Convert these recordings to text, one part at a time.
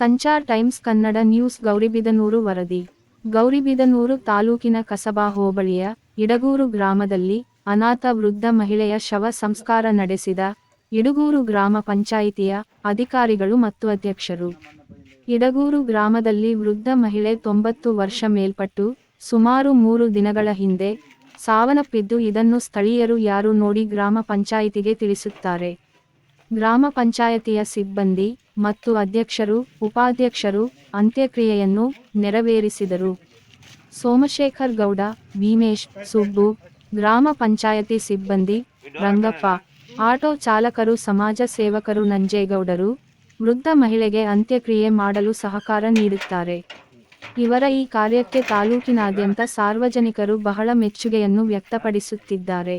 Sanchar times Kannada news Gauribidanur ವರದಿ. ಗೌರಿಬಿದನೂರು ತಾಲೂಕಿನ ಕಸಬಾ ಹೋಬಳಿಯ ಇಡಗೂರು ಗ್ರಾಮದಲ್ಲಿ ಅನಾಥ ವೃದ್ಧ ಮಹಿಳೆಯ ಶವ ಸಂಸ್ಕಾರ ನಡೆಸಿದ ಇಡಗೂರು ಗ್ರಾಮ ಪಂಚಾಯಿತಿಯ ಅಧಿಕಾರಿಗಳು ಮತ್ತು ಅಧ್ಯಕ್ಷರು. ಇಡಗೂರು ಗ್ರಾಮದಲ್ಲಿ ವೃದ್ಧ ಮಹಿಳೆ ತೊಂಬತ್ತು ವರ್ಷ ಮೇಲ್ಪಟ್ಟು ಸುಮಾರು ಮೂರು ದಿನಗಳ ಹಿಂದೆ ಸಾವನ್ನಪ್ಪಿದ್ದು ಇದನ್ನು ಸ್ಥಳೀಯರು ಯಾರು ನೋಡಿ ಗ್ರಾಮ ಪಂಚಾಯಿತಿಗೆ ತಿಳಿಸುತ್ತಾರೆ. ಗ್ರಾಮ ಪಂಚಾಯತಿಯ ಸಿಬ್ಬಂದಿ ಮತ್ತು ಅಧ್ಯಕ್ಷರು, ಉಪಾಧ್ಯಕ್ಷರು ಅಂತ್ಯಕ್ರಿಯೆಯನ್ನು ನೆರವೇರಿಸಿದರು. ಸೋಮಶೇಖರ್ ಗೌಡ, ಭೀಮೇಶ್, ಸುಬ್ಬು, ಗ್ರಾಮ ಪಂಚಾಯತಿ ಸಿಬ್ಬಂದಿ, ರಂಗಪ್ಪ, ಆಟೋ ಚಾಲಕರು, ಸಮಾಜ ಸೇವಕರು ನಂಜೇಗೌಡರು, ವೃದ್ಧ ಮಹಿಳೆಗೆ ಅಂತ್ಯಕ್ರಿಯೆ ಮಾಡಲು ಸಹಕಾರ ನೀಡುತ್ತಾರೆ. ಇವರ ಈ ಕಾರ್ಯಕ್ಕೆ ತಾಲೂಕಿನಾದ್ಯಂತ ಸಾರ್ವಜನಿಕರು ಬಹಳ ಮೆಚ್ಚುಗೆಯನ್ನು ವ್ಯಕ್ತಪಡಿಸುತ್ತಿದ್ದಾರೆ.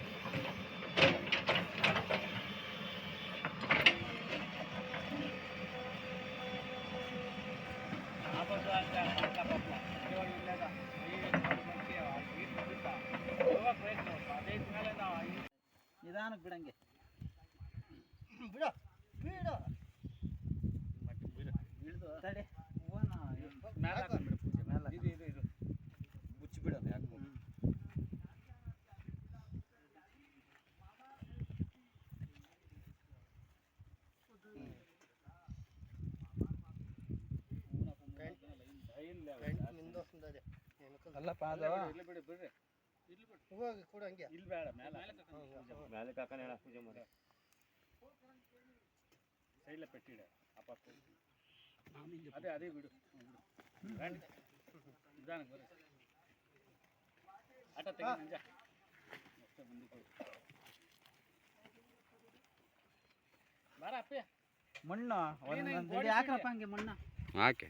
ನಿಧಾನಕ್ಕೆ ಬಿಡಂಗೆ. ಬಿಡ ಬಿಡ. ಇಳಿದು. ತಡಿ. ಹೂವನ ಮೇಲೆ ಬಿಡು ಪೂಜೆ ಮೇಲೆ ಇದು ಇದು ಇದು. ಮುಚ್ಚಿ ಬಿಡೋದು ಯಾಕೆ. ಅಲ್ಲಪ್ಪ ಅದು ಇಲ್ಲಿ ಬಿಡಿ ಬಿಡ್ರಿ. ಇಲ್ಲಿ ಬಿಡಿ ಹೋಗಿ. ಕೂಡ ಹಂಗೆ ಇಲ್ಲಿ ಬೇಡ ಮೇಲೆ ಮೇಲೆ ಕಾಕನ ಹೇಳ ಪೂಜೆ ಮಾಡಿ ಸೈಡ್ಲ ಪೆಟ್ಟಿಡೆ ಅಪ್ಪ ಅದೇ ಅದೇ ಬಿಡು ಹ್ಮ್, ಬಿಡು ರಂಡಿ ನಿಧಾನಕ್ಕೆ ಬರ್ರಿ ಆಟ ತೆಗಿ ನಂಜ ಅಷ್ಟೇ ಮುಂದೆ ಕೊಡು ಬಾರ ಅಪ್ಪೆ ಮಣ್ಣು ಒಂದೊಂದು ಇಡಿ ಹಾಕ್ರಪ್ಪ ಹಂಗೆ ಮಣ್ಣು ಹಾಕಿ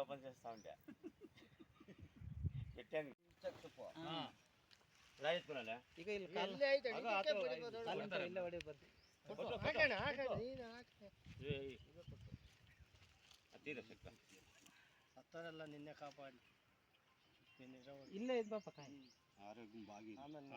ಓಪನ್ ಬರ್ತಿ ಹಾಕೋಣ ಹಾಕೋಣ ನೀನು ಹಾಕು ಹತ್ತಿರ ಸಿಕ್ಕ. ಹತ್ತರೆಲ್ಲ ನಿನ್ನೆ ಕಾಪಾಡಿ. ನಿನ್ನೆ ಇಲ್ಲೇ ಇದ್ ಬಾಪ ಕಾಯಿ. ಆರೋಗ್ಯ ಬಾಗಿ ಆಮೇಲೆ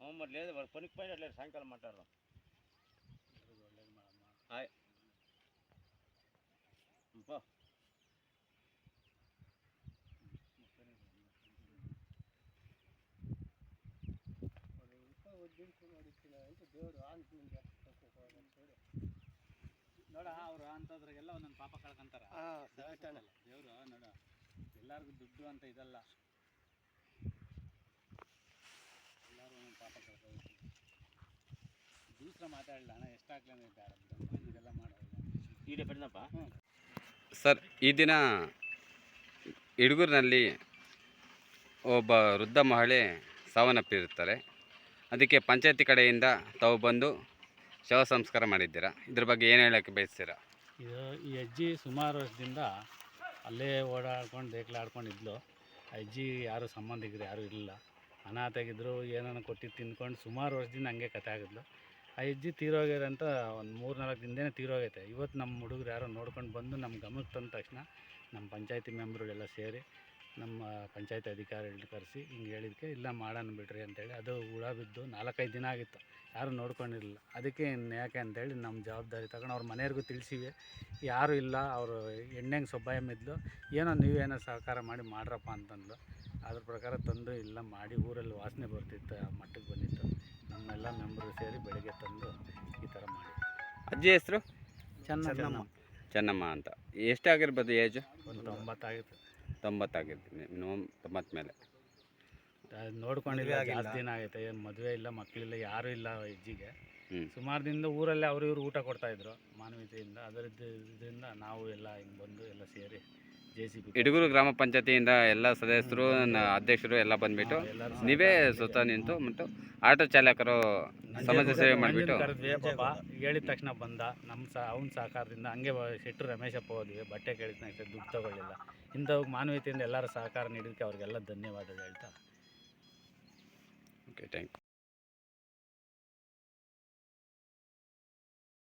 మరి లేదు వాళ్ళు పనికి పోయినట్లేదు సాయంకాలం మాట్లాడదాం. పో ದೇವರು ಆನ್ ಮುಂದೆ ನೋಡ ಅವ್ರು ಅಂಥದ್ರಾಗೆಲ್ಲ ಒಂದೊಂದು ಪಾಪ ಕಳ್ಕೊಂತಾರ. ದೇವ್ರು ನೋಡ ಎಲ್ಲರಿಗೂ ದುಡ್ಡು ಅಂತ ಇದಲ್ಲ. ಎಲ್ಲರೂ ಒಂದೊಂದು ಪಾಪ ಕಳ್ಕೋಬೇಕು ದೂಸ್ರ ಮಾತಾಡಲ್ಲ ಅಣ್ಣ ಎಷ್ಟಾಗ್ಲಿ ಬಿಡು. ಇದೆಲ್ಲ ಮಾಡೋದು ಈಡೆ ಪಡಿನಪ್ಪ ಸರ್, ಈ ದಿನ ಇಡಗೂರಿನಲ್ಲಿ ಒಬ್ಬ ವೃದ್ಧ ಮಹಿಳೆ ಸಾವನ್ನಪ್ಪಿರುತ್ತಾರೆ ಅದಕ್ಕೆ ಪಂಚಾಯತಿ ಕಡೆಯಿಂದ ತಾವು ಬಂದು ಶವ ಸಂಸ್ಕಾರ ಮಾಡಿದ್ದೀರಾ? ಇದ್ರ ಬಗ್ಗೆ ಏನು ಹೇಳೋಕ್ಕೆ ಬಯಸ್ತೀರಾ? ಇದು ಈ ಅಜ್ಜಿ ಸುಮಾರು ವರ್ಷದಿಂದ ಅಲ್ಲೇ ಓಡಾಡ್ಕೊಂಡು ದೇಕ್ಲಾಡ್ಕೊಂಡು ಇದ್ಲು ಅಜ್ಜಿ ಯಾರು ಸಂಬಂಧಿಕರು ಯಾರೂ ಇರಲಿಲ್ಲ. ಅನಾಥಾಗಿದ್ದರು ಏನಾನ ಕೊಟ್ಟಿದ್ದು ತಿಂದ್ಕೊಂಡು ಸುಮಾರು ವರ್ಷದಿಂದ ಹಂಗೆ ಕತೆ ಆಗಿದ್ಲು. ಆ ಅಜ್ಜಿ ತೀರೋಗ್ಯಾರಂತ ಒಂದು ಮೂರು ನಾಲ್ಕು ದಿನದೇ ತೀರೋಗೈತೆ. ಇವತ್ತು ನಮ್ಮ ಹುಡುಗರು ಯಾರೋ ನೋಡ್ಕೊಂಡು ಬಂದು ನಮ್ಮ ಗಮನಕ್ಕೆ ತಂದ ತಕ್ಷಣ ನಮ್ಮ ಪಂಚಾಯತಿ ಮೆಂಬರ್ಗಳೆಲ್ಲ ಸೇರಿ ನಮ್ಮ ಪಂಚಾಯತಿ ಅಧಿಕಾರಿಗಳನ್ನ ಕರೆಸಿ ಹಿಂಗೆ ಹೇಳಿದ್ದಕ್ಕೆ ಇಲ್ಲ ಮಾಡೋಣ ಬಿಡ್ರಿ ಅಂತೇಳಿ ಅದು ಹುಳ ಬಿದ್ದು ನಾಲ್ಕೈದು ದಿನ ಆಗಿತ್ತು. ಯಾರೂ ನೋಡ್ಕೊಂಡಿರಲಿಲ್ಲ. ಅದಕ್ಕೆ ಯಾಕೆ ಅಂತೇಳಿ ನಮ್ಮ ಜವಾಬ್ದಾರಿ ತಗೊಂಡು ಅವ್ರ ಮನೆಯವ್ರಿಗೂ ತಿಳಿಸಿವಿ. ಯಾರೂ ಇಲ್ಲ, ಅವರು ಎಣ್ಣೆಂಗೆ ಸೊಬ್ಬಾಯಮ್ಮಿದ್ಲು ಏನೋ ನೀವೇನೋ ಸಹಕಾರ ಮಾಡಿ ಮಾಡ್ರಪ್ಪ ಅಂತಂದು. ಅದ್ರ ಪ್ರಕಾರ ತಂದು ಇಲ್ಲ, ಮಾಡಿ ಊರಲ್ಲಿ ವಾಸನೆ ಬರ್ತಿತ್ತು ಆ ಮಟ್ಟಕ್ಕೆ ಸೇರಿ ಬೆಳಿಗ್ಗೆ ತಂದು ಈ ಥರ ಮಾಡಿ. ಅಜ್ಜಿ ಹೆಸರು? ಚೆನ್ನಮ್ಮ. ಚೆನ್ನಮ್ಮ ಅಂತ. ಎಷ್ಟಾಗಿರ್ಬೋದು ಏಜು? ಒಂದು ತೊಂಬತ್ತಾಗಿತ್ತು ತೊಂಬತ್ತಾಗಿರ್ತೀನಿ ಮಿನಿಮಮ್ ತೊಂಬತ್ತು ಮೇಲೆ. ನೋಡ್ಕೊಂಡಿದ್ವಿ ಜಾಸ್ತಿ ದಿನ ಆಗೈತೆ. ಏನು ಮದುವೆ ಇಲ್ಲ ಮಕ್ಕಳಿಲ್ಲ ಯಾರೂ ಇಲ್ಲ ಅಜ್ಜಿಗೆ. ಹ್ಞೂ ಸುಮಾರು ದಿನದ ಊರಲ್ಲೇ ಅವ್ರಿವ್ರು ಇವರು ಊಟ ಕೊಡ್ತಾಯಿದ್ರು ಮಾನವೀಯತೆಯಿಂದ. ಅದರದ್ದು ಇದರಿಂದ ನಾವು ಎಲ್ಲ ಹಿಂಗೆ ಬಂದು ಎಲ್ಲ ಸೇರಿ ಇಡಗೂರು ಗ್ರಾಮ ಪಂಚಾಯತಿಯಿಂದ ಎಲ್ಲ ಸದಸ್ಯರು ಅಧ್ಯಕ್ಷರು ಎಲ್ಲ ಬಂದ್ಬಿಟ್ಟು ನೀವೇ ಸುತ್ತ ನಿಂತು ಮತ್ತು ಆಟೋ ಚಾಲಕರು ಸಮಾಜ ಸೇವೆ ಮಾಡಿಬಿಟ್ಟು. ಹೇಳಿದ ತಕ್ಷಣ ಬಂದ. ನಮ್ಮ ಸಹ ಅವ್ನ ಸಹಕಾರದಿಂದ ಹಂಗೆ ಬ- ರಮೇಶಪ್ಪ ಹೋದ್ವಿ. ಬಟ್ಟೆ ಕೇಳಿದ ತಕ್ಷಣ ದುಡ್ಡು ತಗೊಳ್ಳಿಲ್ಲ. ಇಂಥವು ಮಾನವೀಯತೆಯಿಂದ ಎಲ್ಲರ ಸಹಕಾರ ನೀಡಿದ್ದಕ್ಕೆ ಅವ್ರಿಗೆಲ್ಲ ಧನ್ಯವಾದ ಹೇಳ್ತಾ. Okay thank you